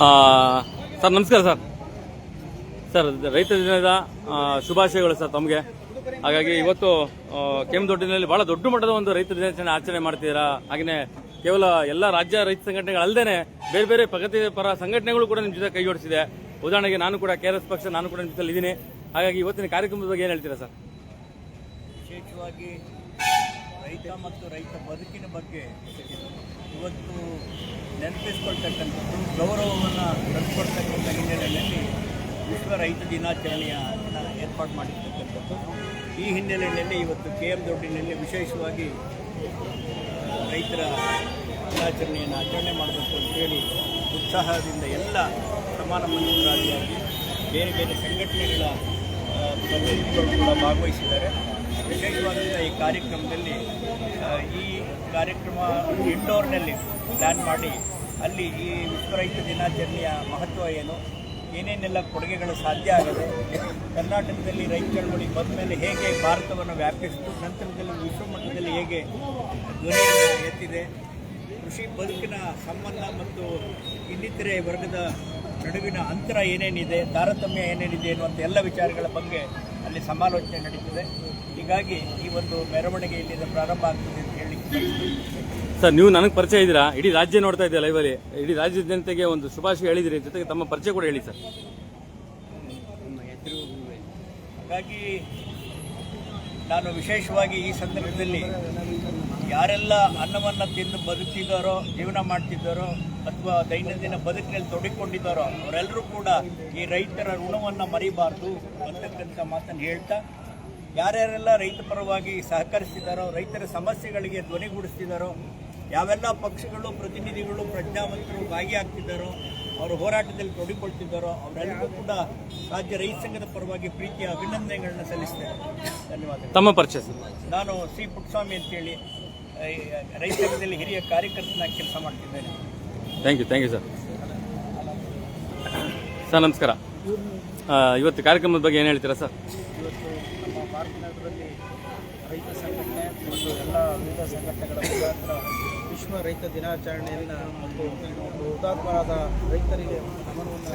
Sir, ನಮಸ್ಕಾರ, sir. Sir, ರೈತ ದಿನದ ಶುಭಾಶಯಗಳು, ಸರ್, ತಮಗೆ. ಹಾಗಾಗಿ ಇವತ್ತು ಕೆಮ್ಮದೊಡ್ಡಿನಲ್ಲಿ ಬಹಳ ದೊಡ್ಡ ಮಟ್ಟದ ಒಂದು ರೈತ ದಿನಾಚರಣೆ ಆಚರಣೆ ಮಾಡ್ತಿದ್ದೀರಾ? ಹಾಗೆಯೇ ಕೇವಲ ಎಲ್ಲ ರಾಜ್ಯ ರೈತ ಸಂಘಟನೆಗಳಲ್ಲದೆ ಬೇರೆ ಬೇರೆ ಪ್ರಗತಿ ಪರ ಸಂಘಟನೆಗಳು ಕೂಡ ನಿಮ್ಮ ಜೊತೆ ಕೈ ಜೋಡಿಸಿದೆ ಉದಾಹರಣೆಗೆ ನಾನು ಕೂಡ ಕೆ ಪಕ್ಷ, ನಾನು ಕೂಡ ನಿಮ್ಮ ಜೊತೆ ಇದ್ದೀನಿ. ಹಾಗಾಗಿ ಇವತ್ತಿನ ಕಾರ್ಯಕ್ರಮದ ಬಗ್ಗೆ ಏನು ಹೇಳ್ತೀರಾ, ಸರ್? ವಿಶೇಷವಾಗಿ ರೈತ ಮತ್ತು ರೈತ ಬದುಕಿನ ಬಗ್ಗೆ ಇವತ್ತು ನೆನಪಿಸ್ಕೊಳ್ತಕ್ಕಂಥದ್ದು ಗೌರವವನ್ನು ತಂದುಕೊಡ್ತಕ್ಕಂಥ ಹಿನ್ನೆಲೆಯಲ್ಲಿ ವಿಶ್ವ ರೈತ ದಿನಾಚರಣೆಯ ಏರ್ಪಾಡು ಮಾಡಿರ್ತಕ್ಕಂಥದ್ದು. ಈ ಹಿನ್ನೆಲೆಯಲ್ಲಿ ಇವತ್ತು ಕೆ ಎಂ ದೊಡ್ಡಿನಲ್ಲಿ ವಿಶೇಷವಾಗಿ ರೈತರ ದಿನಾಚರಣೆಯನ್ನು ಆಚರಣೆ ಮಾಡಬೇಕು ಅಂತೇಳಿ ಉತ್ಸಾಹದಿಂದ ಎಲ್ಲ ಸಮಾನ ಮನಸ್ಕರಾದಿಯಾಗಿ ಬೇರೆ ಬೇರೆ ಸಂಘಟನೆಗಳ ಪ್ರತಿನಿಧಿಗಳು ಕೂಡ ಭಾಗವಹಿಸಿದ್ದಾರೆ. ವಿಶೇಷವಾದಂಥ ಈ ಕಾರ್ಯಕ್ರಮದಲ್ಲಿ ಈ ಕಾರ್ಯಕ್ರಮ ಇಂಡೋರ್ನಲ್ಲಿ ಪ್ಲ್ಯಾನ್ ಮಾಡಿ, ಅಲ್ಲಿ ಈ ವಿಶ್ವ ರೈತ ದಿನಾಚರಣೆಯ ಮಹತ್ವ ಏನು, ಏನೇನೆಲ್ಲ ಕೊಡುಗೆಗಳು ಸಾಧ್ಯ ಆಗಿದೆ, ಕರ್ನಾಟಕದಲ್ಲಿ ರೈತ ಚಳವಳಿ ಬಂದ ಮೇಲೆ ಹೇಗೆ ಭಾರತವನ್ನು ವ್ಯಾಪಿಸಿತು, ನಂತರದಲ್ಲಿ ವಿಶ್ವ ಮಟ್ಟದಲ್ಲಿ ಹೇಗೆ ಧ್ವನಿ ಎತ್ತಿದೆ, ಕೃಷಿ ಬದುಕಿನ ಸಂಬಂಧ ಮತ್ತು ಇನ್ನಿತರೆ ವರ್ಗದ ನಡುವಿನ ಅಂತರ ಏನೇನಿದೆ, ತಾರತಮ್ಯ ಏನೇನಿದೆ ಅನ್ನುವಂಥ ಎಲ್ಲ ವಿಚಾರಗಳ ಬಗ್ಗೆ ಅಲ್ಲಿ ಸಮಾಲೋಚನೆ ನಡೀತಿದೆ. ಹೀಗಾಗಿ ಈ ಒಂದು ಮೆರವಣಿಗೆ ಇಲ್ಲಿಂದ ಪ್ರಾರಂಭ ಆಗ್ತದೆ ಅಂತ ಹೇಳಿ ಸರ್ ನೀವು ನನಗೆ ಪರಿಚಯ ಇದ್ದೀರಾ? ಇಡೀ ರಾಜ್ಯ ನೋಡ್ತಾ ಇದ್ದೀರಾ ಲೈವಲ್ಲಿ ಇಡೀ ರಾಜ್ಯದ ಜನತೆಗೆ ಒಂದು ಶುಭಾಶಯ ಹೇಳಿದಿರಿ ಜೊತೆಗೆ ತಮ್ಮ ಪರಿಚಯ ಕೂಡ ಹೇಳಿ ಸರ್. ಹಾಗಾಗಿ ನಾನು ವಿಶೇಷವಾಗಿ ಈ ಸಂದರ್ಭದಲ್ಲಿ ಯಾರೆಲ್ಲ ಅನ್ನವನ್ನು ತಿಂದು ಬದುಕಿದ್ದಾರೋ ಜೀವನ ಮಾಡ್ತಿದ್ದಾರೋ ಅಥವಾ ದೈನಂದಿನ ಬದುಕಿನಲ್ಲಿ ತೊಡಗಿಕೊಂಡಿದ್ದಾರೋ ಅವರೆಲ್ಲರೂ ಕೂಡ ಈ ರೈತರ ಋಣವನ್ನು ಮರಿಬಾರ್ದು ಅಂತಕ್ಕಂಥ ಮಾತನ್ನು ಹೇಳ್ತಾ ಯಾರ್ಯಾರೆಲ್ಲ ರೈತ ಪರವಾಗಿ ಸಹಕರಿಸ್ತಿದ್ದಾರೋ ರೈತರ ಸಮಸ್ಯೆಗಳಿಗೆ ಧ್ವನಿಗೂಡಿಸ್ತಿದ್ದಾರೋ ಯಾವೆಲ್ಲ ಪಕ್ಷಗಳು ಪ್ರತಿನಿಧಿಗಳು ಪ್ರಜ್ಞಾವಂತರು ಭಾಗಿಯಾಗ್ತಿದ್ದಾರೋ ಅವರು ಹೋರಾಟದಲ್ಲಿ ತೊಡಗಿಕೊಳ್ತಿದ್ದಾರೋ ಅವರೆಲ್ಲರೂ ಕೂಡ ರಾಜ್ಯ ರೈತ ಸಂಘದ ಪರವಾಗಿ ಪ್ರೀತಿಯ ಅಭಿನಂದನೆಗಳನ್ನ ಸಲ್ಲಿಸ್ತೇನೆ. ಧನ್ಯವಾದ ತಮ್ಮ ಪರಿಚಯ ನಾನು ಸಿ ಪುಟ್ಟಸ್ವಾಮಿ ಅಂತೇಳಿ ರೈತ ಸಂಘದಲ್ಲಿ ಹಿರಿಯ ಕಾರ್ಯಕರ್ತನಾಗಿ ಕೆಲಸ ಮಾಡ್ತಿದ್ದೇನೆ. Thank you thank you sir sir ನಮಸ್ಕಾರ. ಇವತ್ತು ಕಾರ್ಯಕ್ರಮದ ಬಗ್ಗೆ ಏನು ಹೇಳ್ತೀರಾ ಸರ್? ಇವತ್ತು ನಗರದಲ್ಲಿ ರೈತ ಸಂಘಟನೆ ಮತ್ತು ಎಲ್ಲ ವಿವಿಧ ಸಂಘಟನೆಗಳ ಮುಖಾಂತರ ವಿಶ್ವ ರೈತ ದಿನಾಚರಣೆಯನ್ನು ಮತ್ತು ಒಂದು ಹುತಾತ್ಮರಾದ ರೈತರಿಗೆ ನಮನವನ್ನು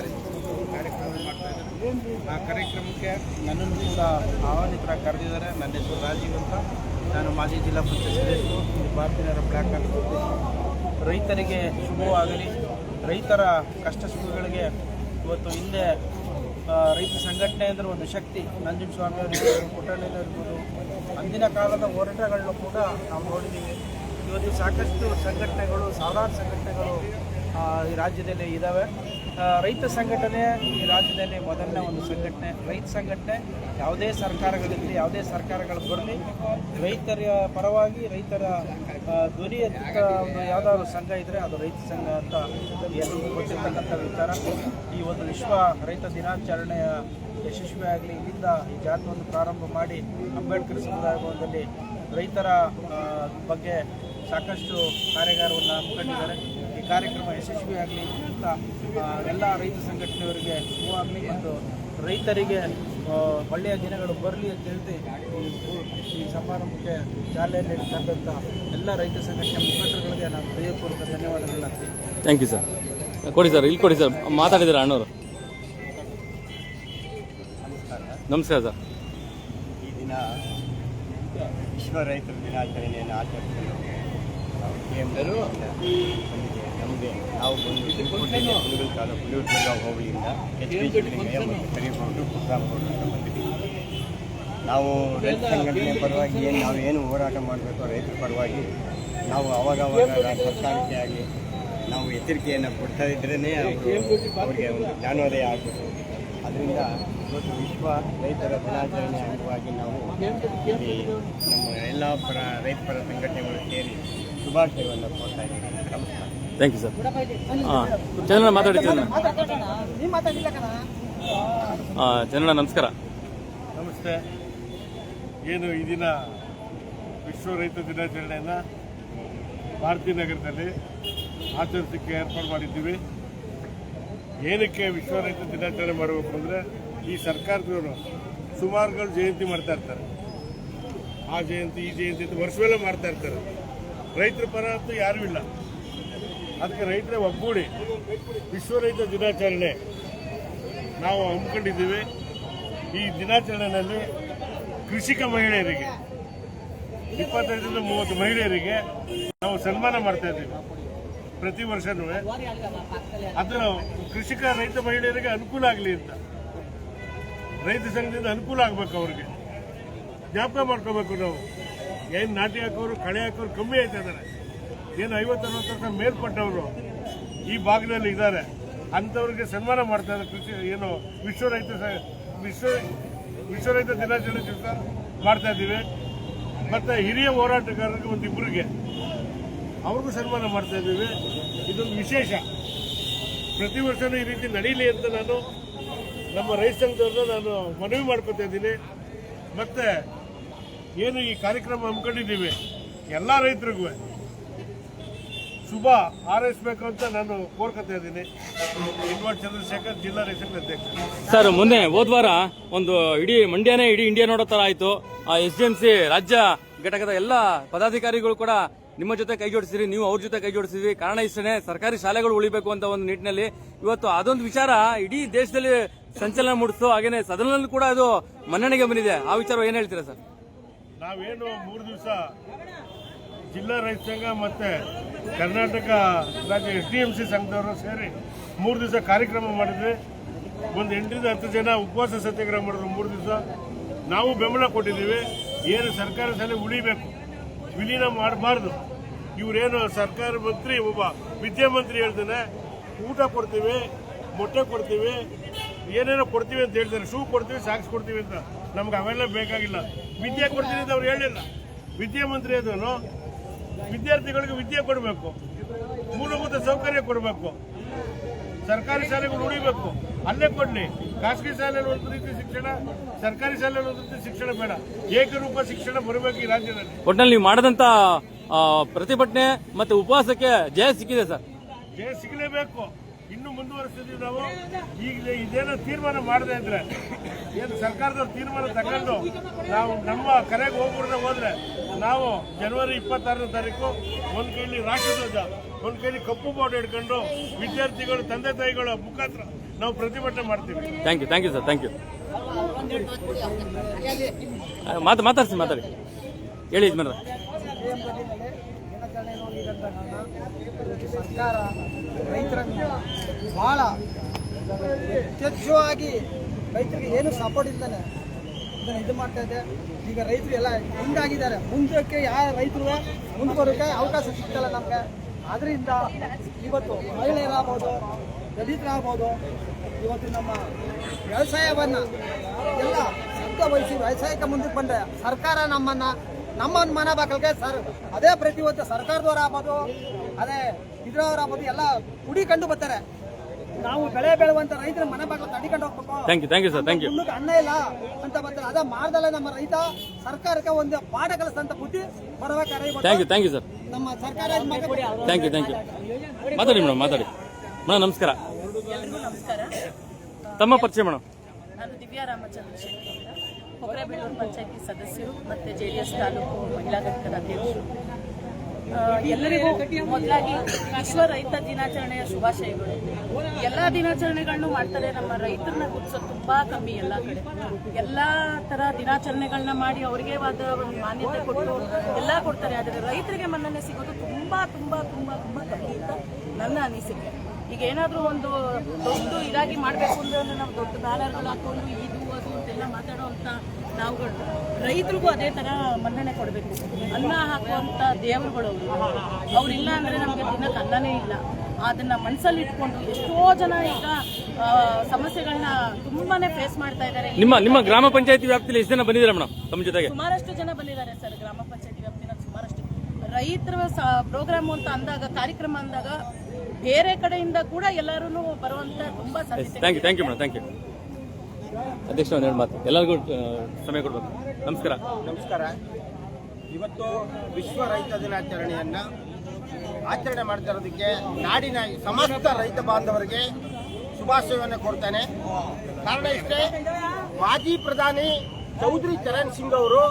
ಕಾರ್ಯಕ್ರಮ ಮಾಡ್ತಾ ಇದ್ದಾರೆ ಆ ಕಾರ್ಯಕ್ರಮಕ್ಕೆ ನನ್ನನ್ನು ಕೂಡ ಆಹ್ವಾನಿತರ ಕರೆದಿದ್ದಾರೆ. ನನ್ನ ಹೆಸರು ರಾಜೀವ್ ಅಂತ. ನಾನು ಮಾಜಿ ಜಿಲ್ಲಾ ಪಂಚಾಯತ್ ಸದಸ್ಯರು. ಭಾರತೀಯರ ಭಾರತೀಯ ಬ್ಲಾಕ್ ಕಾರ್ಡ್ ರೈತರಿಗೆ ಶುಭವಾಗಲಿ. ರೈತರ ಕಷ್ಟ ಸುಖಗಳಿಗೆ ಇವತ್ತು ಹಿಂದೆ ರೈತ ಸಂಘಟನೆ ಅಂದರೆ ಒಂದು ಶಕ್ತಿ. ನಂಜನಸ್ವಾಮಿ ಅವರಿರ್ಬೋದು ಪುಟ್ಟಣ್ಣ ಇರ್ಬೋದು ಅಂದಿನ ಕಾಲದ ಹೋರಾಟಗಳನ್ನು ಕೂಡ ನಾವು ನೋಡಿದ್ದೀವಿ. ಇವತ್ತು ಸಾಕಷ್ಟು ಸಂಘಟನೆಗಳು, ಸಾವಿರಾರು ಸಂಘಟನೆಗಳು ಈ ರಾಜ್ಯದಲ್ಲಿ ಇದ್ದಾವೆ ರೈತ ಸಂಘಟನೆ ಈ ರಾಜ್ಯದಲ್ಲಿ ಮೊದಲನೇ ಒಂದು ಸಂಘಟನೆ. ರೈತ ಸಂಘಟನೆ ಯಾವುದೇ ಸರ್ಕಾರಗಳಿರಲಿ ಯಾವುದೇ ಸರ್ಕಾರಗಳು ಬರಲಿ, ರೈತರ ಪರವಾಗಿ ರೈತರ ಧ್ವನಿಯ ಒಂದು ಯಾವುದಾದ್ರು ಸಂಘ ಇದ್ದರೆ ಅದು ರೈತ ಸಂಘ ಅಂತ ಎಲ್ಲರಿಗೂ ಗೊತ್ತಿರ್ತಕ್ಕಂಥ ವಿಚಾರ. ಈ ಒಂದು ವಿಶ್ವ ರೈತ ದಿನಾಚರಣೆಯ ಯಶಸ್ವಿಯಾಗಲಿ, ಇಲ್ಲಿಂದ ಈ ಜಾಥವನ್ನು ಪ್ರಾರಂಭ ಮಾಡಿ ಅಂಬೇಡ್ಕರ್ ಸಮುದಾಯ ಭವನದಲ್ಲಿ ರೈತರ ಬಗ್ಗೆ ಸಾಕಷ್ಟು ಕಾರ್ಯಾಗಾರವನ್ನು ಹಮ್ಮಿಕೊಂಡಿದ್ದಾರೆ. ಕಾರ್ಯಕ್ರಮ ಯಶಸ್ವಿಯಾಗಲಿ ಅಂತ ಆ, ಎಲ್ಲ ರೈತ ಸಂಘಟನೆಯವರಿಗೆ ಆಗಲಿ ಮತ್ತು ರೈತರಿಗೆ ಒಳ್ಳೆಯ ದಿನಗಳು ಬರಲಿ ಅಂತ ಹೇಳ್ತಿ ಈ ಸಮಾರಂಭಕ್ಕೆ ಚಾಲನೆ ನೀಡಿದಂಥ ಎಲ್ಲ ರೈತ ಸಂಘಟನೆ ಮುಖಂಡರುಗಳಿಗೆ ನಾನು ಹೃದಯಪೂರ್ವಕ ಧನ್ಯವಾದಗಳನ್ನ. ಥ್ಯಾಂಕ್ ಯು ಸರ್ ಕೊಡಿ ಸರ್ ಇಲ್ಲಿ ಕೊಡಿ ಸರ್ ಮಾತಾಡಿದ್ದೀರಾ ಅಣ್ಣವರು? ನಮಸ್ಕಾರ ಸರ್ ಈ ದಿನ ವಿಶ್ವ ರೈತರ ದಿನಾಚರಣೆಯನ್ನು ಆಚರಿಸಲು ನಮಗೆ ನಾವು ಬಂದು ತುಮಕೂರು ಕುಣಗಲ್ ತಾಲೂಕು ಹುಲಿಯೂರ್ದುರ್ಗ ಹೋಬಳಿಯಿಂದ ಎಚ್ ಪಿ ಜಿಲ್ಲೆಯ ಮತ್ತು ಪುಟ್ಟರಾಮಗೌಡರು ಅಂತ ಬಂದಿದ್ದೀವಿ. ನಾವು ರೈತ ಸಂಘಟನೆ ಪರವಾಗಿ ಏನು ನಾವು ಏನು ಹೋರಾಟ ಮಾಡಬೇಕು ರೈತರ ಪರವಾಗಿ, ನಾವು ಅವಾಗವಾಗ ಅವಾಗ ಸರ್ಕಾರಕ್ಕೆ ಆಗಿ ನಾವು ಎಚ್ಚರಿಕೆಯನ್ನು ಕೊಡ್ತಾ ಇದ್ರೇ ಅವರಿಗೆ ಒಂದು ಜ್ಞಾನೋದಯ ಆಗಬೇಕು. ಅದರಿಂದ ಇವತ್ತು ವಿಶ್ವ ರೈತರ ದಿನಾಚರಣೆ ಅಂಗವಾಗಿ ನಾವು ನಮ್ಮ ಎಲ್ಲ ಪರ, ರೈತ ಪರ ಸಂಘಟನೆಗಳು ಸೇರಿ ಶುಭಾಶಯವನ್ನು ಕೊಡ್ತಾ ಇದ್ದೀವಿ. ಥ್ಯಾಂಕ್ ಯು ಸರ್ ಹಾಂ ಚಂದ್ರಣ್ಣ ಮಾತಾಡಿ ಚಂದ್ರಣ್ಣ ಹಾಂ ನಮಸ್ಕಾರ. ನಮಸ್ತೆ. ಏನು ಈ ದಿನ ವಿಶ್ವ ರೈತ ದಿನಾಚರಣೆಯನ್ನು ಭಾರತೀಯ ನಗರದಲ್ಲಿ ಆಚರಿಸಲಿಕ್ಕೆ ಏರ್ಪಾಡು ಮಾಡಿದ್ದೀವಿ. ಏನಕ್ಕೆ ವಿಶ್ವ ರೈತ ದಿನಾಚರಣೆ ಮಾಡಬೇಕು ಅಂದರೆ ಈ ಸರ್ಕಾರದವರು ಸುಮಾರುಗಳು ಜಯಂತಿ ಮಾಡ್ತಾ ಇರ್ತಾರೆ. ಆ ಜಯಂತಿ, ಈ ಜಯಂತಿ ಅಂತ ವರ್ಷವೆಲ್ಲ ಮಾಡ್ತಾ ಇರ್ತಾರೆ. ರೈತರ ಪರ ಅಂತೂ ಯಾರೂ ಇಲ್ಲ. ಅದಕ್ಕೆ ರೈತರೇ ಒಗ್ಗೂಡಿ ವಿಶ್ವ ರೈತ ದಿನಾಚರಣೆ ನಾವು ಹಮ್ಮಿಕೊಂಡಿದ್ದೀವಿ. ಈ ದಿನಾಚರಣೆಯಲ್ಲಿ ಕೃಷಿಕ ಮಹಿಳೆಯರಿಗೆ, ಇಪ್ಪತ್ತೈದರಿಂದ ಮೂವತ್ತು ಮಹಿಳೆಯರಿಗೆ ನಾವು ಸನ್ಮಾನ ಮಾಡ್ತಾ ಇದ್ದೀವಿ. ಪ್ರತಿ ವರ್ಷನೂ ಅದರ ಕೃಷಿಕ ರೈತ ಮಹಿಳೆಯರಿಗೆ ಅನುಕೂಲ ಆಗಲಿ ಅಂತ. ರೈತ ಸಂಘದಿಂದ ಅನುಕೂಲ ಆಗಬೇಕು ಅವ್ರಿಗೆ. ಜ್ಞಾಪಕ ಮಾಡ್ಕೋಬೇಕು ನಾವು. ಏನು ನಾಟಿ ಹಾಕೋರು, ಕಳೆ ಹಾಕೋರು ಕಮ್ಮಿ ಆಯ್ತಾ ಇದ್ದಾರೆ ಏನು ಐವತ್ತು ಅರವತ್ತು ವರ್ಷ ಮೇಲ್ಪಟ್ಟವರು ಈ ಭಾಗದಲ್ಲಿ ಇದ್ದಾರೆ. ಅಂಥವ್ರಿಗೆ ಸನ್ಮಾನ ಮಾಡ್ತಾ ಇದ್ದಾರೆ ಕೃಷಿ, ಏನು, ವಿಶ್ವ ರೈತ ವಿಶ್ವ ವಿಶ್ವ ರೈತ ದಿನಾಚರಣೆ ಮಾಡ್ತಾ ಇದ್ದೀವಿ. ಮತ್ತು ಹಿರಿಯ ಹೋರಾಟಗಾರರಿಗೆ ಒಂದು ಇಬ್ಬರಿಗೆ ಅವ್ರಿಗೂ ಸನ್ಮಾನ ಮಾಡ್ತಾ ಇದ್ದೀವಿ. ಇದೊಂದು ವಿಶೇಷ. ಪ್ರತಿ ವರ್ಷವೂ ಈ ರೀತಿ ನಡೀಲಿ ಅಂತ ನಾನು ನಮ್ಮ ರೈತ ಸಂಘದವ್ರನ್ನ ನಾನು ಮನವಿ ಮಾಡ್ಕೊತಾ ಇದ್ದೀನಿ. ಮತ್ತು ಏನು ಈ ಕಾರ್ಯಕ್ರಮ ಹಮ್ಮಿಕೊಂಡಿದ್ದೀವಿ. ಎಲ್ಲ ರೈತರಿಗೂ. ಶುಭ ಹಾರೈಸಬೇಕು ಅಂತ ನಾನು ಕೋರ್ಕೊತಾ ಇದ್ದೀನಿ. ಇನ್ವಾಡ್ ಚಂದ್ರಶೇಖರ್ ಜಿಲ್ಲಾ ರೈತ ಸಂಘದ ಅಧ್ಯಕ್ಷ. ಸರ್ ಮೊನ್ನೆ ಹೋದ್ವಾರ ಒಂದು ಇಡೀ ಮಂಡ್ಯನೇ ಇಡೀ ಇಂಡಿಯಾ ನೋಡೋ ತರ ಆಯ್ತು. ಎಸ್ ಡಿ ಎಂ ಸಿ ರಾಜ್ಯ ಘಟಕದ ಎಲ್ಲ ಪದಾಧಿಕಾರಿಗಳು ಕೂಡ ನಿಮ್ಮ ಜೊತೆ ಕೈ ಜೋಡಿಸಿರಿ ನೀವು ಅವ್ರ ಜೊತೆ ಕೈ ಜೋಡಿಸಿದ್ರಿ. ಕಾರಣ ಇಷ್ಟೇ ಸರ್ಕಾರಿ ಶಾಲೆಗಳು ಉಳಿಬೇಕು ಅಂತ ಒಂದು ನಿಟ್ಟಿನಲ್ಲಿ ಇವತ್ತು ಅದೊಂದು ವಿಚಾರ ಇಡೀ ದೇಶದಲ್ಲಿ ಸಂಚಲನ ಮೂಡಿಸ್ತು. ಹಾಗೇನೆ ಸದನದಲ್ಲಿ ಕೂಡ ಅದು ಮನ್ನಣೆಗೆ ಬಂದಿದೆ. ಆ ವಿಚಾರ ಏನ್ ಹೇಳ್ತೀರಾ ಸರ್? ನಾವೇನು ಮೂರು ದಿವಸ ಜಿಲ್ಲಾ ರೈತ ಸಂಘ ಮತ್ತೆ ಕರ್ನಾಟಕ ರಾಜ್ಯ ಎಸ್ ಡಿ ಎಂ ಸಿ ಸಂಘದವರು ಸೇರಿ ಮೂರು ದಿವಸ ಕಾರ್ಯಕ್ರಮ ಮಾಡಿದ್ವಿ ಒಂದು ಎಂಟರಿಂದ ಹತ್ತು ಜನ ಉಪವಾಸ ಸತ್ಯಾಗ್ರಹ ಮಾಡಿದ್ರು ಮೂರು ದಿವಸ. ನಾವು ಬೆಂಬಲ ಕೊಟ್ಟಿದ್ದೀವಿ. ಏನು ಸರ್ಕಾರ ಶಾಲೆ ಉಳಿಬೇಕು. ವಿಲೀನ ಮಾಡಬಾರ್ದು. ಇವರೇನು ಸರ್ಕಾರ ಮಂತ್ರಿ, ಒಬ್ಬ ವಿದ್ಯಾಮಂತ್ರಿ ಹೇಳ್ತಾನೆ, ಊಟ ಕೊಡ್ತೀವಿ, ಮೊಟ್ಟೆ ಕೊಡ್ತೀವಿ, ಏನೇನೋ ಕೊಡ್ತೀವಿ ಅಂತ ಹೇಳ್ತಾರೆ. ಶೂ ಕೊಡ್ತೀವಿ, ಸಾಕ್ಸ್ ಕೊಡ್ತೀವಿ ಅಂತ. ನಮ್ಗೆ ಅವೆಲ್ಲ ಬೇಕಾಗಿಲ್ಲ. ವಿದ್ಯೆ ಕೊಡ್ತೀನಿ ಅಂತ ಅವ್ರು ಹೇಳಿಲ್ಲ. ವಿದ್ಯಾಮಂತ್ರಿ ಅದನ್ನು ವಿದ್ಯಾರ್ಥಿಗಳಿಗೆ ವಿದ್ಯೆ ಕೊಡಬೇಕು ಮೂಲಭೂತ ಸೌಕರ್ಯ ಕೊಡಬೇಕು. ಸರ್ಕಾರಿ ಶಾಲೆಗಳು ಉಳಿಬೇಕು ಅಲ್ಲೇ ಕೊಡಲಿ. ಖಾಸಗಿ ಶಾಲೆಯಲ್ಲಿ ಒಂದು ರೀತಿ ಶಿಕ್ಷಣ ಸರ್ಕಾರಿ ಶಾಲೆಯಲ್ಲಿ ಒಂದು ರೀತಿ ಶಿಕ್ಷಣ ಬೇಡ. ಏಕರೂಪ ಶಿಕ್ಷಣ ಬರಬೇಕು ಈ ರಾಜ್ಯದಲ್ಲಿ. ಒಟ್ಟಿನಲ್ಲಿ ನೀವು ಮಾಡಿದಂತ ಪ್ರತಿಭಟನೆ ಮತ್ತೆ ಉಪವಾಸಕ್ಕೆ ಜಯ ಸಿಕ್ಕಿದೆ ಸರ್. ಜಯ ಸಿಗಲೇಬೇಕು. ಇನ್ನು ಮುಂದುವರಿಸ್ತಿದ್ದೀವಿ ನಾವು. ಈಗ ಇದೇನೋ ತೀರ್ಮಾನ ಮಾಡದೇ ಇದ್ರೆ ಏನು ಸರ್ಕಾರದವ್ರು ತೀರ್ಮಾನ ತಗೊಂಡು ನಾವು ನಮ್ಮ ಕರೆಗೆ ಹೋಗ್ಬಿಡ್ದೆ ಹೋದ್ರೆ ನಾವು ಜನವರಿ ಇಪ್ಪತ್ತಾರನೇ ತಾರೀಕು ಒಂದು ಕೈಲಿ ರಾಷ್ಟ್ರಧ್ವಜ ಒಂದು ಕೈಲಿ ಕಪ್ಪು ಬೋರ್ಡ್ ಹಿಡ್ಕೊಂಡು ವಿದ್ಯಾರ್ಥಿಗಳು ತಂದೆ ತಾಯಿಗಳ ಮುಖಾಂತರ ನಾವು ಪ್ರತಿಭಟನೆ ಮಾಡ್ತೀವಿ. Thank you thank you sir thank you ಮಾತು ಮಾತಾಡ್ಸಿ ಮಾತಾಡಿ. ಹೇಳಿ ನಾನು ಸರ್ಕಾರ ರೈತರನ್ನು ಬಹಳ ಯಥೇಚ್ಛವಾಗಿ ರೈತರಿಗೆ ಏನು ಸಪೋರ್ಟ್ ಇಲ್ದಾನೆ ಇದನ್ನು ಇದು ಮಾಡ್ತಾ ಇದೆ. ಈಗ ರೈತರು ಎಲ್ಲ ಹಿಂಗಾಗಿದ್ದಾರೆ? ಮುಂದಕ್ಕೆ ಯಾವ ರೈತರು ಮುಂದೆ ಅವಕಾಶ ಸಿಗ್ತಲ್ಲ ನಮಗೆ. ಅದರಿಂದ ಇವತ್ತು ಮಹಿಳೆಯರಾಗ್ಬೋದು, ದಲಿತರಾಗ್ಬೋದು, ಇವತ್ತು ನಮ್ಮ ವ್ಯವಸಾಯವನ್ನು ಎಲ್ಲ ಶಬ್ದ ವಹಿಸಿ ವ್ಯವಸಾಯಕ್ಕೆ ಮುಂದಕ್ಕೆ ಬಂದರೆ ಸರ್ಕಾರ ನಮ್ಮನ್ನು ನಮ್ಮನ್ನು ಮನ ಬಾಕಲ್ಗೆ ಸರ್, ಅದೇ ಪ್ರತಿಯೊಂದು ಸರ್ಕಾರದವ್ರು ಆಗ್ಬೋದು ಅದೇ ಇದ್ರವ್ರು ಆಗ್ಬೋದು ಎಲ್ಲ ಕಂಡು ಬರ್ತಾರೆ. ನಾವು ಬೆಳೆ ಬೆಳೆಯುವಂತ ರೈತರ ಮನೆ ಬಾಗಿಲು ತಡಿಕೊಂಡು ಹೋಗ್ಬೇಕು. Thank you thank you sir thank you ಮುಂದಕ್ಕೆ ಅನ್ನ ಇಲ್ಲ ಅಂತ ಬರ್ತಾರೆ ಅದ ಮಾಡ್ದಲ್ಲ ನಮ್ಮ ರೈತ. ಸರ್ಕಾರಕ್ಕೆ ಒಂದು ಪಾಠ ಕಲಿಸಂತ ಬುದ್ಧಿ ಬರ್ಬೇಕಾದ್ರೆ ಇವತ್ತು thank you thank you sir ನಮ್ಮ ಸರ್ಕಾರ ಇದ್ ಮಾಡ್ಬೇಕು. ಥ್ಯಾಂಕ್ ಯು ಥ್ಯಾಂಕ್ ಯು ಮಾತಾಡಿ. ಮೇಡಮ್ ಮಾತಾಡಿ. ಮೇಡಮ್ ನಮಸ್ಕಾರ. ಎಲ್ರಿಗೂ ನಮಸ್ಕಾರ. ತಮ್ಮ ಪರಿಚಯ ಮೇಡಮ್. ನಾನು ದಿವ್ಯಾ ರಾಮಚಂದ್ರ ಶೆಟ್ಟಿ ಅಂತ. ಕೊಕ್ಕರೆಬೆಳ್ಳೂರು ಪಂಚಾಯತಿ ಸದಸ್ಯರು ಮತ್ತು ಜೆ ಡಿ ಎಸ್ ತಾಲೂಕು ಮಹಿಳಾ ಘಟಕದ ಅಧ್ಯಕ್ಷರು. ಎಲ್ಲರಿಗೂ ಮೊದಲಾಗಿ ವಿಶ್ವ ರೈತ ದಿನಾಚರಣೆಯ ಶುಭಾಶಯಗಳು. ಎಲ್ಲ ದಿನಾಚರಣೆಗಳನ್ನು ಮಾಡ್ತಾರೆ ನಮ್ಮ ರೈತರನ್ನ ಗುರುತಿಸೋದು ತುಂಬಾ ಕಮ್ಮಿ ಎಲ್ಲ ಕಡೆ. ಎಲ್ಲ ತರ ದಿನಾಚರಣೆಗಳನ್ನ ಮಾಡಿ ಅವ್ರಿಗೆ ಆದ ಒಂದು ಮಾನ್ಯತೆ ಕೊಟ್ಟು ಎಲ್ಲ ಕೊಡ್ತಾರೆ. ಆದರೆ ರೈತರಿಗೆ ಮನ್ನಣೆ ಸಿಗೋದು ತುಂಬಾ ತುಂಬಾ ತುಂಬಾ ತುಂಬಾ ಕಮ್ಮಿ ಅಂತ ನನ್ನ ಅನಿಸಿಕೆ. ಈಗ ಏನಾದರೂ ಒಂದು ದೊಡ್ಡ ಇದಾಗಿ ಮಾಡಬೇಕು ಅಂದ್ರೆ ನಾವು ದೊಡ್ಡ ಬ್ಯಾನರ್ಗಳು ಹಾಕೊಂಡು ಇದು, ಅದು ಅಂತೆಲ್ಲ ಮಾತಾಡೋವಂಥ ನಾವುಗಳು ರೈತರಿಗೂ ಅದೇ ಥರ ಮನ್ನಣೆ ಕೊಡಬೇಕು. ಅನ್ನ ಹಾಕುವಂಥ ದೇವರುಗಳು ಅವರು. ಅವರಿಲ್ಲ ಅಂದರೆ ನಮಗೆ ದಿನಕ್ಕೆ ಅನ್ನನೇ ಇಲ್ಲ. ಅದನ್ನ ಮನಸ್ಸಲ್ಲಿ ಇಟ್ಕೊಂಡು ಎಷ್ಟೋ ಜನ ಈಗ ಸಮಸ್ಯೆಗಳನ್ನ ತುಂಬಾನೇ ಫೇಸ್ ಮಾಡ್ತಾ ಇದ್ದಾರೆ ನಿಮ್ಮ ನಿಮ್ಮ ಗ್ರಾಮ ಪಂಚಾಯತಿ ವ್ಯಾಪ್ತಿಯಲ್ಲಿ ಎಷ್ಟು ಜನ ಬಂದಿದ್ದಾರೆ ಮೇಡಮ್ ತಮ್ಮ ಜೊತೆಗೆ. ಸುಮಾರಷ್ಟು ಜನ ಬಂದಿದ್ದಾರೆ ಸರ್ ಗ್ರಾಮ ಪಂಚಾಯತಿ ವ್ಯಾಪ್ತಿನಲ್ಲಿ ಸುಮಾರಷ್ಟು. ರೈತರ ಪ್ರೋಗ್ರಾಮ್ ಅಂತ ಅಂದಾಗ ಕಾರ್ಯಕ್ರಮ ಅಂದಾಗ ಬೇರೆ ಕಡೆಯಿಂದ ಕೂಡ ಎಲ್ಲರೂ ಬರುವಂತ ತುಂಬಾ ಸಾಧ್ಯತೆ thank you thank you madam thank you ಅಧ್ಯಕ್ಷ ಒಂದೆರಡು ಮಾತು. ಎಲ್ಲರಿಗೂ ಸಮಯ ಕೊಡ್ಬೇಕು. ನಮಸ್ಕಾರ. ನಮಸ್ಕಾರ. ಇವತ್ತು ವಿಶ್ವ ರೈತ ದಿನಾಚರಣೆಯನ್ನು ಆಚರಣೆ ಮಾಡ್ತಾ ಇರೋದಕ್ಕೆ ನಾಡಿನ ಸಮಸ್ತ ರೈತ ಬಾಂಧವರಿಗೆ ಶುಭಾಶಯವನ್ನು ಕೊಡ್ತೇನೆ ಕಾರಣ ಇಷ್ಟೇ, ಮಾಜಿ ಪ್ರಧಾನಿ ಚೌಧರಿ ಚರಣ್ ಸಿಂಗ್ ಅವರು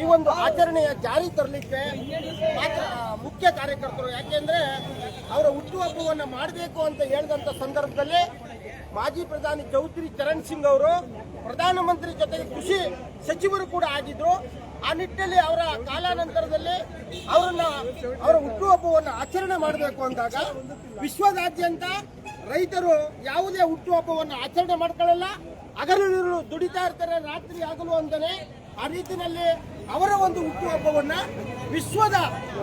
ಈ ಒಂದು ಆಚರಣೆಯ ಜಾರಿ ತರಲಿಕ್ಕೆ ಮುಖ್ಯ ಕಾರ್ಯಕರ್ತರು. ಯಾಕೆಂದ್ರೆ ಅವರ ಹುಟ್ಟುಹಬ್ಬವನ್ನು ಮಾಡಬೇಕು ಅಂತ ಹೇಳಿದಂತ ಸಂದರ್ಭದಲ್ಲಿ ಮಾಜಿ ಪ್ರಧಾನಿ ಚೌಧರಿ ಚರಣ್ ಸಿಂಗ್ ಅವರು ಪ್ರಧಾನಮಂತ್ರಿ ಜೊತೆಗೆ ಕೃಷಿ ಸಚಿವರು ಕೂಡ ಆಗಿದ್ರು. ಆ ನಿಟ್ಟಿನಲ್ಲಿ ಅವರ ಕಾಲಾನಂತರದಲ್ಲಿ ಅವರನ್ನ, ಅವರ ಹುಟ್ಟುಹಬ್ಬವನ್ನು ಆಚರಣೆ ಮಾಡಬೇಕು ಅಂದಾಗ ವಿಶ್ವದಾದ್ಯಂತ ರೈತರು ಯಾವುದೇ ಹುಟ್ಟುಹಬ್ಬವನ್ನು ಆಚರಣೆ ಮಾಡ್ಕೊಳ್ಳಲ್ಲ. ಹಗಲು ದುಡಿತಾ ಇರ್ತಾರೆ ರಾತ್ರಿ ಆಗಲು ಅಂತಾನೆ. ಆ ರೀತಿಯಲ್ಲಿ ಅವರ ಒಂದು ಹುಟ್ಟುಹಬ್ಬವನ್ನ ವಿಶ್ವದ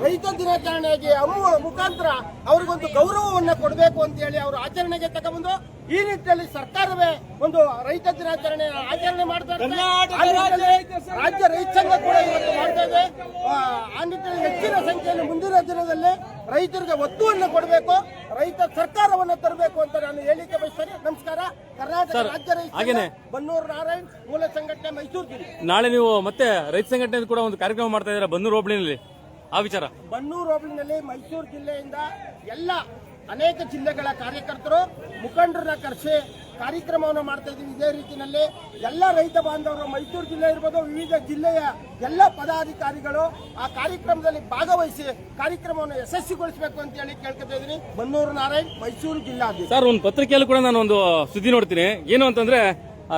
ರೈತ ದಿನಾಚರಣೆಗೆ ಅಮ್ಮುವ ಮುಖಾಂತರ ಅವರಿಗೊಂದು ಗೌರವವನ್ನು ಕೊಡಬೇಕು ಅಂತ ಹೇಳಿ ಅವರು ಆಚರಣೆಗೆ ತಗೊಂಡು ಈ ನಿಟ್ಟಿನಲ್ಲಿ ಸರ್ಕಾರವೇ ಒಂದು ರೈತ ದಿನಾಚರಣೆ ಆಚರಣೆ ಮಾಡ್ತಾ ಇದ್ದಾರೆ. ಆ ನಿಟ್ಟಿನಲ್ಲಿ ರಾಜ್ಯ ರೈತ ಸಂಘ ಕೂಡ ಇವತ್ತು ಮಾಡ್ತಾ ಇದೆ. ಆ, ನಿಟ್ಟಿನಲ್ಲಿ ಹೆಚ್ಚಿನ ಸಂಖ್ಯೆಯಲ್ಲಿ ಮುಂದಿನ ದಿನದಲ್ಲಿ ರೈತರಿಗೆ ಒತ್ತುವನ್ನು ಕೊಡಬೇಕು ರೈತ ಸರ್ಕಾರವನ್ನು ತರಬೇಕು ಅಂತ ನಾನು ಹೇಳಿಕೆ ಬಯಸ್ತೇನೆ. ನಮಸ್ಕಾರ. ಕರ್ನಾಟಕ ರಾಜ್ಯ ರೈತ. ಬನ್ನೂರು ನಾರಾಯಣ್ ಮೂಲ ಸಂಘಟನೆ ಮೈಸೂರು ಜಿಲ್ಲೆ. ನಾಳೆ ನೀವು ಮತ್ತೆ ರೈತ ಸಂಘಟನೆ ಕೂಡ ಒಂದು ಕಾರ್ಯಕ್ರಮ ಮಾಡ್ತಾ ಇದ್ದೀರಾ? ಬನ್ನೂರು ಹೋಬಳಿನಲ್ಲಿ. ಆ ವಿಚಾರ. ಬನ್ನೂರು ಹೋಬಳಿನಲ್ಲಿ ಮೈಸೂರು ಜಿಲ್ಲೆಯಿಂದ ಎಲ್ಲ ಅನೇಕ ಜಿಲ್ಲೆಗಳ ಕಾರ್ಯಕರ್ತರು ಮುಖಂಡರನ್ನ ಕರೆಸಿ ಕಾರ್ಯಕ್ರಮವನ್ನು ಮಾಡ್ತಾ ಇದ್ದೀವಿ. ಇದೇ ರೀತಿಯಲ್ಲಿ ಎಲ್ಲ ರೈತ ಬಾಂಧವರು ಮೈಸೂರು ಜಿಲ್ಲೆ ಇರ್ಬೋದು ವಿವಿಧ ಜಿಲ್ಲೆಯ ಎಲ್ಲ ಪದಾಧಿಕಾರಿಗಳು ಆ ಕಾರ್ಯಕ್ರಮದಲ್ಲಿ ಭಾಗವಹಿಸಿ ಕಾರ್ಯಕ್ರಮವನ್ನು ಯಶಸ್ವಿಗೊಳಿಸಬೇಕು ಅಂತ ಹೇಳಿ ಕೇಳ್ಕೊತಾ ಇದ್ದೀನಿ. ಬನ್ನೂರು ನಾರಾಯಣ್ ಮೈಸೂರು ಜಿಲ್ಲಾ ಸರ್ ಒಂದು ಪತ್ರಿಕೆಯಲ್ಲಿ ಕೂಡ ನಾನು ಒಂದು ಸುದ್ದಿ ನೋಡ್ತೀನಿ. ಏನು ಅಂತಂದ್ರೆ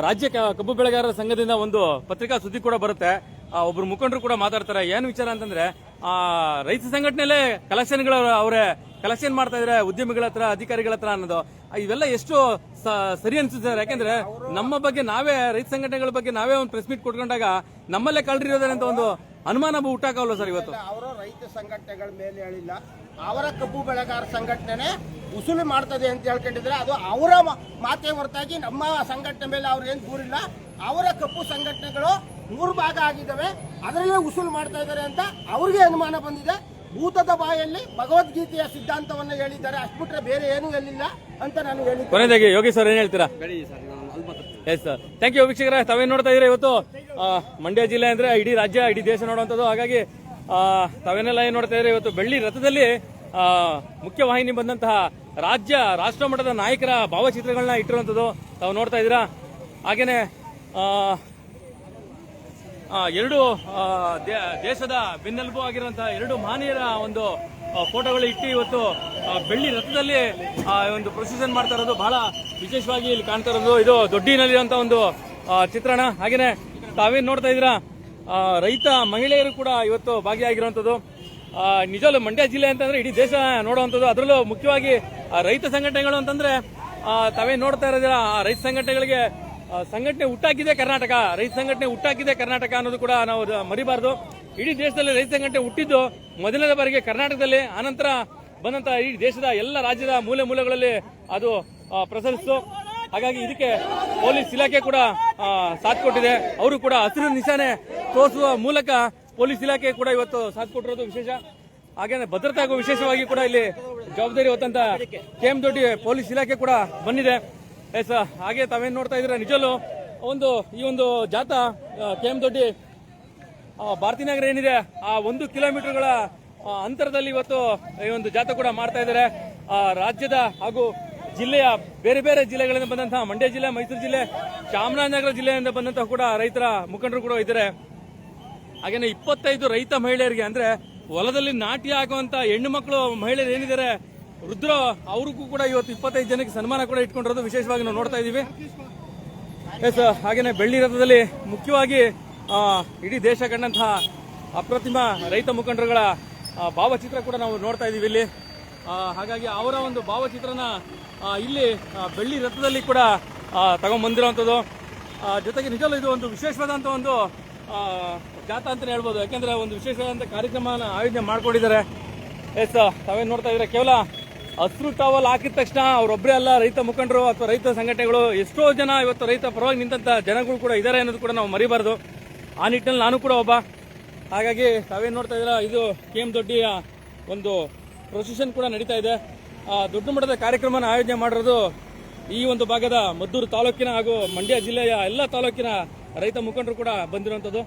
ರಾಜ್ಯ ಕಬ್ಬು ಬೆಳೆಗಾರರ ಸಂಘದಿಂದ ಒಂದು ಪತ್ರಿಕಾ ಸುದ್ದಿ ಕೂಡ ಬರುತ್ತೆ. ಒಬ್ಬರು ಒಬ್ರು ಮುಖಂಡರು ಕೂಡ ಮಾತಾಡ್ತಾರೆ. ಏನು ವಿಚಾರ ಅಂತಂದ್ರೆ ರೈತ ಸಂಘಟನೆಯಲ್ಲೇ ಕಲೆಕ್ಷನ್ಗಳು ಅವರೇ ಕಲೆಕ್ಷನ್ ಮಾಡ್ತಾ ಇದ್ರೆ ಉದ್ಯಮಿಗಳ ಹತ್ರ, ಅಧಿಕಾರಿಗಳ ಹತ್ರ ಅನ್ನೋದು ಇವೆಲ್ಲ ಎಷ್ಟು ಸರಿ ಅನ್ಸುತ್ತೆ ಯಾಕೆಂದ್ರೆ ನಮ್ಮ ಬಗ್ಗೆ ನಾವೇ, ರೈತ ಸಂಘಟನೆಗಳ ಬಗ್ಗೆ ನಾವೇ ಒಂದು ಪ್ರೆಸ್ ಮೀಟ್ ಕೊಟ್ಕೊಂಡಾಗ ನಮ್ಮಲ್ಲೇ ಕಳ್ರಿರೋದೇ ಅಂತ ಒಂದು ಅನುಮಾನ ಹುಟ್ಟಾಕಲ್ಲ ಸರ್ ಇವತ್ತು? ಅವರು ರೈತ ಸಂಘಟನೆಗಳ ಮೇಲೆ ಹೇಳಿಲ್ಲ. ಅವರ ಕಬ್ಬು ಬೆಳೆಗಾರ ಸಂಘಟನೆ ಉಸುಲು ಮಾಡ್ತದೆ ಅಂತ ಹೇಳ್ಕೊಂಡಿದ್ರೆ ಅದು ಅವರ ಮಾತೇ ಹೊರತಾಗಿ ನಮ್ಮ ಸಂಘಟನೆ ಮೇಲೆ ಅವ್ರ ಏನು ದೂರಿಲ್ಲ. ಅವರ ಕಬ್ಬು ಸಂಘಟನೆಗಳು ಮೂರು ಭಾಗ ಆಗಿದ್ದಾವೆ. ಅದರಲ್ಲೇ ಉಸುಲು ಮಾಡ್ತಾ ಇದ್ದಾರೆ ಅಂತ ಅವ್ರಿಗೆ ಅನುಮಾನ ಬಂದಿದೆ. ಭೂತದ ಬಾಯಲ್ಲಿ ಭಗವದ್ಗೀತೆಯ ಸಿದ್ಧಾಂತವನ್ನು ಹೇಳಿದ್ದಾರೆ. ಅಷ್ಟು ಬಿಟ್ರೆ ಬೇರೆ ಏನೂ ಹೇಳಿಲ್ಲ ಅಂತ ನಾನು ಹೇಳಿದ್ದೆ. ಕೊನೆಯದಾಗಿ ಯೋಗಿ ಸರ್ ಏನ್ ಹೇಳ್ತೀರಾ? ಎಸ್ ಸರ್ ಥ್ಯಾಂಕ್ ಯು ವೀಕ್ಷಕರ ತಾವೇನ್ ನೋಡ್ತಾ ಇದ್ದೀರಾ ಇವತ್ತು? ಮಂಡ್ಯ ಜಿಲ್ಲೆ ಅಂದ್ರೆ ಇಡೀ ರಾಜ್ಯ ಇಡೀ ದೇಶ ನೋಡುವಂಥದ್ದು. ಹಾಗಾಗಿ ಆ, ತಾವೇನೆಲ್ಲ ಏನ್ ನೋಡ್ತಾ ಇದ್ರೆ ಇವತ್ತು? ಬೆಳ್ಳಿ ರಥದಲ್ಲಿ ಮುಖ್ಯವಾಹಿನಿ ಮುಖ್ಯ ವಾಹಿನಿ ಬಂದಂತಹ ರಾಜ್ಯ ರಾಷ್ಟ್ರ ಮಟ್ಟದ ನಾಯಕರ ಭಾವಚಿತ್ರಗಳನ್ನ ಇಟ್ಟಿರುವಂಥದ್ದು ತಾವು ನೋಡ್ತಾ ಇದ್ದೀರಾ? ಹಾಗೇನೆ ಎರಡು ದೇಶದ ಬೆನ್ನೆಲುಬು ಆಗಿರುವಂತಹ ಎರಡು ಮಹನೀಯರ ಒಂದು ಫೋಟೋಗಳು ಇಟ್ಟು ಇವತ್ತು ಬೆಳ್ಳಿ ರಥದಲ್ಲಿ ಒಂದು ಪ್ರೊಸೆಷನ್ ಮಾಡ್ತಾ ಇರೋದು. ಬಹಳ ವಿಶೇಷವಾಗಿ ಇಲ್ಲಿ ಕಾಣ್ತಾ ಇರೋದು. ಇದು ದೊಡ್ಡಿನಲ್ಲಿರುವಂತ ಒಂದು ಚಿತ್ರಣ. ಹಾಗೇನೆ ತಾವೇನ್ ನೋಡ್ತಾ ಇದೀರಾ ರೈತ ಮಹಿಳೆಯರು ಕೂಡ ಇವತ್ತು ಭಾಗಿಯಾಗಿರುವಂತದ್ದು ನಿಜವಲ್ಲೂ ಮಂಡ್ಯ ಜಿಲ್ಲೆ ಅಂತಂದ್ರೆ ಇಡೀ ದೇಶ ನೋಡುವಂಥದ್ದು. ಅದರಲ್ಲೂ ಮುಖ್ಯವಾಗಿ ರೈತ ಸಂಘಟನೆಗಳು ಅಂತಂದ್ರೆ ತಾವೇ ತಾವೇನ್ ನೋಡ್ತಾ ಇರೋದಿಲ್ಲ ರೈತ ಸಂಘಟನೆಗಳಿಗೆ ಸಂಘಟನೆ ಹುಟ್ಟಾಕಿದೆ ಕರ್ನಾಟಕ. ರೈತ ಸಂಘಟನೆ ಹುಟ್ಟಾಕಿದೆ ಕರ್ನಾಟಕ ಅನ್ನೋದು ಕೂಡ ನಾವು ಮರಿಬಾರದು. ಇಡೀ ದೇಶದಲ್ಲಿ ರೈತ ಸಂಘಟನೆ ಹುಟ್ಟಿದ್ದು ಮೊದಲನೇ ಬಾರಿಗೆ ಕರ್ನಾಟಕದಲ್ಲಿ, ಆನಂತರ ಬಂದಂತ ಈ ದೇಶದ ಎಲ್ಲ ರಾಜ್ಯದ ಮೂಲೆ ಮೂಲೆಗಳಲ್ಲಿ ಅದು ಪ್ರಸರಿಸಿತು. ಹಾಗಾಗಿ ಇದಕ್ಕೆ ಪೊಲೀಸ್ ಇಲಾಖೆ ಕೂಡ ಸಾಥ್ ಕೊಟ್ಟಿದೆ. ಅವರು ಕೂಡ ಹಸಿರು ನಿಶಾನೆ ತೋರಿಸುವ ಮೂಲಕ ಪೊಲೀಸ್ ಇಲಾಖೆ ಕೂಡ ಇವತ್ತು ಸಾಥ್ ಕೊಟ್ಟಿರೋದು ವಿಶೇಷ. ಹಾಗೇನೆ ಭದ್ರತಾಗೂ ವಿಶೇಷವಾಗಿ ಕೂಡ ಇಲ್ಲಿ ಜವಾಬ್ದಾರಿ ಹೊತ್ತಂತ ಕೆಎಂ ದೊಡ್ಡಿ ಪೊಲೀಸ್ ಇಲಾಖೆ ಕೂಡ ಬಂದಿದೆ. ಎಸ್ ಹಾಗೆ ತಾವೇನು ನೋಡ್ತಾ ಇದ್ದೀರಾ? ನಿಜಲ್ಲೂ ಒಂದು ಈ ಒಂದು ಜಾಥಾ ಕೆಎಂ ದೊಡ್ಡಿ ಆ, ಭಾರತೀನಗರ ಏನಿದೆ ಆ ಒಂದು ಕಿಲೋಮೀಟರ್ಗಳ ಅಂತರದಲ್ಲಿ ಇವತ್ತು ಈ ಒಂದು ಜಾಥಾ ಕೂಡ ಮಾಡ್ತಾ ಇದ್ದಾರೆ. ಆ, ರಾಜ್ಯದ ಹಾಗೂ ಜಿಲ್ಲೆಯ ಬೇರೆ ಬೇರೆ ಜಿಲ್ಲೆಗಳಿಂದ ಬಂದಂತಹ ಮಂಡ್ಯ ಜಿಲ್ಲೆ ಮೈಸೂರು ಜಿಲ್ಲೆ ಚಾಮರಾಜನಗರ ಜಿಲ್ಲೆಯಿಂದ ಬಂದಂತಹ ಕೂಡ ರೈತರ ಮುಖಂಡರು ಕೂಡ ಇದ್ದಾರೆ. ಹಾಗೇನೆ ಇಪ್ಪತ್ತೈದು ರೈತ ಮಹಿಳೆಯರಿಗೆ ಅಂದ್ರೆ ಹೊಲದಲ್ಲಿ ನಾಟಿ ಆಗುವಂತ ಹೆಣ್ಣು ಮಕ್ಕಳು ಮಹಿಳೆಯರು ಏನಿದ್ದಾರೆ ವೃದ್ಧರು ಅವ್ರಿಗೂ ಕೂಡ ಇವತ್ತು ಇಪ್ಪತ್ತೈದು ಜನಕ್ಕೆ ಸನ್ಮಾನ ಕೂಡ ಇಟ್ಕೊಂಡಿರೋದು ವಿಶೇಷವಾಗಿ ನಾವು ನೋಡ್ತಾ ಇದೀವಿ. ಎಸ್ ಹಾಗೇನೆ ಬೆಳ್ಳಿ ರಥದಲ್ಲಿ ಮುಖ್ಯವಾಗಿ ಇಡೀ ದೇಶ ಕಂಡಂತಹ ಅಪ್ರತಿಮ ರೈತ ಮುಖಂಡರುಗಳ ಭಾವಚಿತ್ರ ಕೂಡ ನಾವು ನೋಡ್ತಾ ಇದೀವಿ ಇಲ್ಲಿ. ಹಾಗಾಗಿ ಅವರ ಒಂದು ಭಾವಚಿತ್ರನ ಇಲ್ಲಿ ಬೆಳ್ಳಿ ರಥದಲ್ಲಿ ಕೂಡ ತಗೊಂಡ್ಬಂದಿರೋವಂಥದ್ದು ಜೊತೆಗೆ ನಿಜವೂ ಇದು ಒಂದು ವಿಶೇಷವಾದಂಥ ಒಂದು ಜಾಥಾ ಅಂತಲೇ ಹೇಳ್ಬೋದು. ಯಾಕೆಂದರೆ ಒಂದು ವಿಶೇಷವಾದಂಥ ಕಾರ್ಯಕ್ರಮನ ಆಯೋಜನೆ ಮಾಡ್ಕೊಂಡಿದ್ದಾರೆ. ಎಸ್ ತಾವೇನು ನೋಡ್ತಾ ಇದ್ದೀರಾ? ಕೇವಲ ಹಸಿರು ಟವಲ್ ಹಾಕಿದ ತಕ್ಷಣ ಅವರೊಬ್ಬರೇ ಅಲ್ಲ, ರೈತ ಮುಖಂಡರು ಅಥವಾ ರೈತ ಸಂಘಟನೆಗಳು, ಎಷ್ಟೋ ಜನ ಇವತ್ತು ರೈತ ಪರವಾಗಿ ನಿಂತ ಜನಗಳು ಕೂಡ ಇದ್ದಾರೆ ಅನ್ನೋದು ಕೂಡ ನಾವು ಮರಿಬಾರ್ದು. ಆ ನಿಟ್ಟಿನಲ್ಲಿ ನಾನು ಕೂಡ ಒಬ್ಬ. ಹಾಗಾಗಿ ತಾವೇನು ನೋಡ್ತಾ ಇದ್ದೀರಾ, ಇದು ಕೆ ಎಂ ದೊಡ್ಡಿಯ ಒಂದು ಪ್ರೊಸೆಷನ್ ಕೂಡ ನಡೀತಾ ಇದೆ. ದೊಡ್ಡ ಮಟ್ಟದ ಕಾರ್ಯಕ್ರಮನ ಆಯೋಜನೆ ಮಾಡಿರೋದು ಈ ಒಂದು ಭಾಗದ ಮದ್ದೂರು ತಾಲೂಕಿನ ಹಾಗೂ ಮಂಡ್ಯ ಜಿಲ್ಲೆಯ ಎಲ್ಲ ತಾಲೂಕಿನ ರೈತ ಮುಖಂಡರು ಕೂಡ ಬಂದಿರುವಂಥದ್ದು.